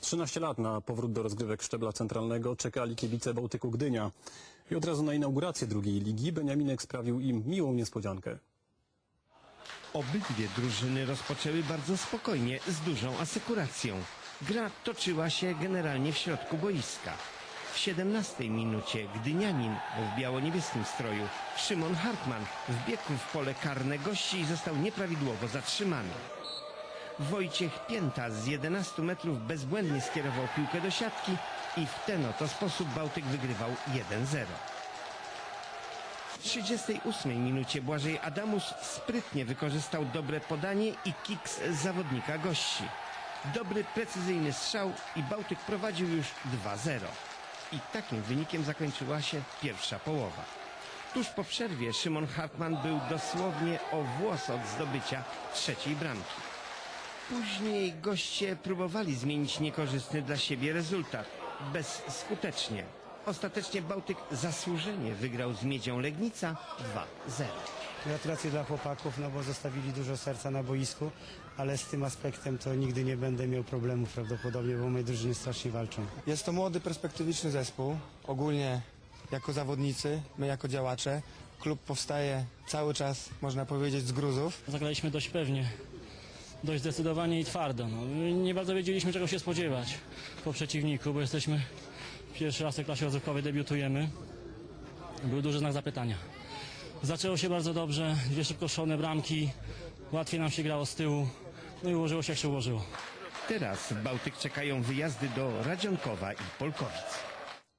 13 lat na powrót do rozgrywek szczebla centralnego czekali kibice Bałtyku Gdynia. I od razu na inaugurację drugiej ligi Beniaminek sprawił im miłą niespodziankę. Obydwie drużyny rozpoczęły bardzo spokojnie, z dużą asekuracją. Gra toczyła się generalnie w środku boiska. W 17 minucie Gdynianin w biało-niebieskim stroju Szymon Hartman wbiegł w pole karne gości i został nieprawidłowo zatrzymany. Wojciech Pięta z 11 metrów bezbłędnie skierował piłkę do siatki i w ten oto sposób Bałtyk wygrywał 1-0. W 38 minucie Błażej Adamus sprytnie wykorzystał dobre podanie i kiks zawodnika gości. Dobry, precyzyjny strzał i Bałtyk prowadził już 2-0. I takim wynikiem zakończyła się pierwsza połowa. Tuż po przerwie Szymon Hartman był dosłownie o włos od zdobycia trzeciej bramki. Później goście próbowali zmienić niekorzystny dla siebie rezultat. Bezskutecznie. Ostatecznie Bałtyk zasłużenie wygrał z Miedzią Legnica 2-0. Gratulacje dla chłopaków, no bo zostawili dużo serca na boisku, ale z tym aspektem to nigdy nie będę miał problemów prawdopodobnie, bo moje drużyny strasznie walczą. Jest to młody, perspektywiczny zespół. Ogólnie jako zawodnicy, my jako działacze. Klub powstaje cały czas, można powiedzieć, z gruzów. Zagraliśmy dość pewnie, dość zdecydowanie i twardo. No. Nie bardzo wiedzieliśmy czego się spodziewać po przeciwniku, bo jesteśmy pierwszy raz w klasie rozrywkowej debiutujemy. Był duży znak zapytania. Zaczęło się bardzo dobrze, dwie szybko szalone bramki, łatwiej nam się grało z tyłu, no i ułożyło się jak się ułożyło. Teraz Bałtyk czekają wyjazdy do Radzionkowa i Polkowic.